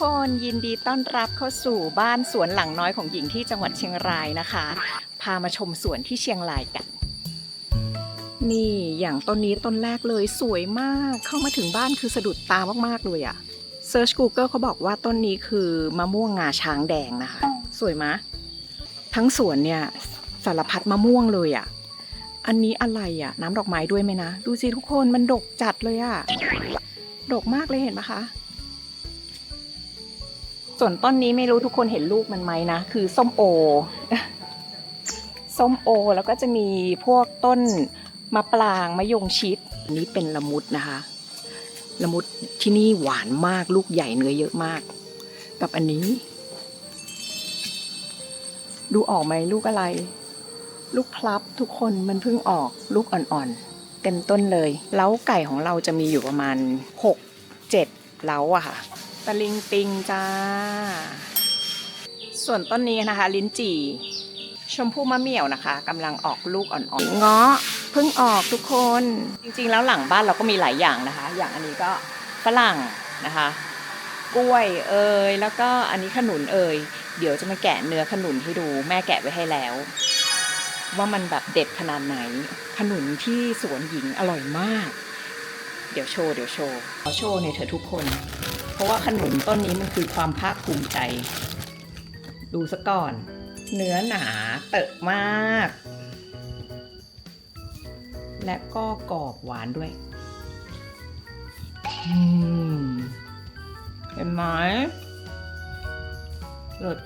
คนยินดีต้อนรับเข้าสู่บ้านสวนหลังน้อยของหญิงที่จังหวัดเชียงรายนะคะ พามาชมสวนที่เชียงรายกัน นี่อย่างต้นนี้ต้นแรกเลยสวยมากเข้ามาถึงบ้านคือสะดุดตามากๆเลยอะ Search Google เขาบอกว่าต้นนี้คือมะม่วงงาช้างแดงนะคะ สวยมะ ทั้งสวนเนี่ยสารพัดมะม่วงเลยอะอันนี้อะไรอะน้ำดอกไม้ด้วยไหมนะ ดูสิทุกคนมันดกจัดเลยอะดกมากเลยเห็นปะคะ ส่วนต้นนี้ไม่รู้ทุกคนเห็นลูกมันไหมนะ คือส้มโอ ส้มโอแล้วก็จะมีพวกต้นมะปรางมะยงชิดอันนี้เป็นละมุดนะคะ ละมุดที่นี่หวานมากลูกใหญ่เนื้อเยอะมาก กับอันนี้ ดูออกไหมลูกอะไร ลูกพลับทุกคนมันเพิ่งออกลูกอ่อนๆเต็มต้นเลย เล้าไก่ของเราจะมีอยู่ประมาณ 6 7 เล้าอะค่ะ ตะลิงปิงจ้า ส่วนต้นนี้นะคะ ลิ้นจี่ ชมพู่มะเหมี่ยวนะคะกำลังออกลูกอ่อนๆเงาะเพิ่งออกทุกคน จริงๆแล้วหลังบ้านเราก็มีหลายอย่างนะคะ อย่างอันนี้ก็ฝรั่งนะคะ กล้วยเอ่ยแล้วก็อันนี้ขนุนเอ่ยเดี๋ยวจะมาแกะเนื้อขนุนให้ดู แม่แกะไว้ให้แล้ว ว่ามันแบบเด็ดขนาดไหน ขนุนที่สวนหญิงอร่อยมาก เดี๋ยวโชว์เดี๋ยวโชว์ขอโชว์ในเถอทุกคน ราะว่าขนุนต้นนี้มันคือความภาคภูมิใจ ดูซะก่อน เนื้อหนาเตอะมาก และก็กรอบหวานด้วยเห็นไหมรส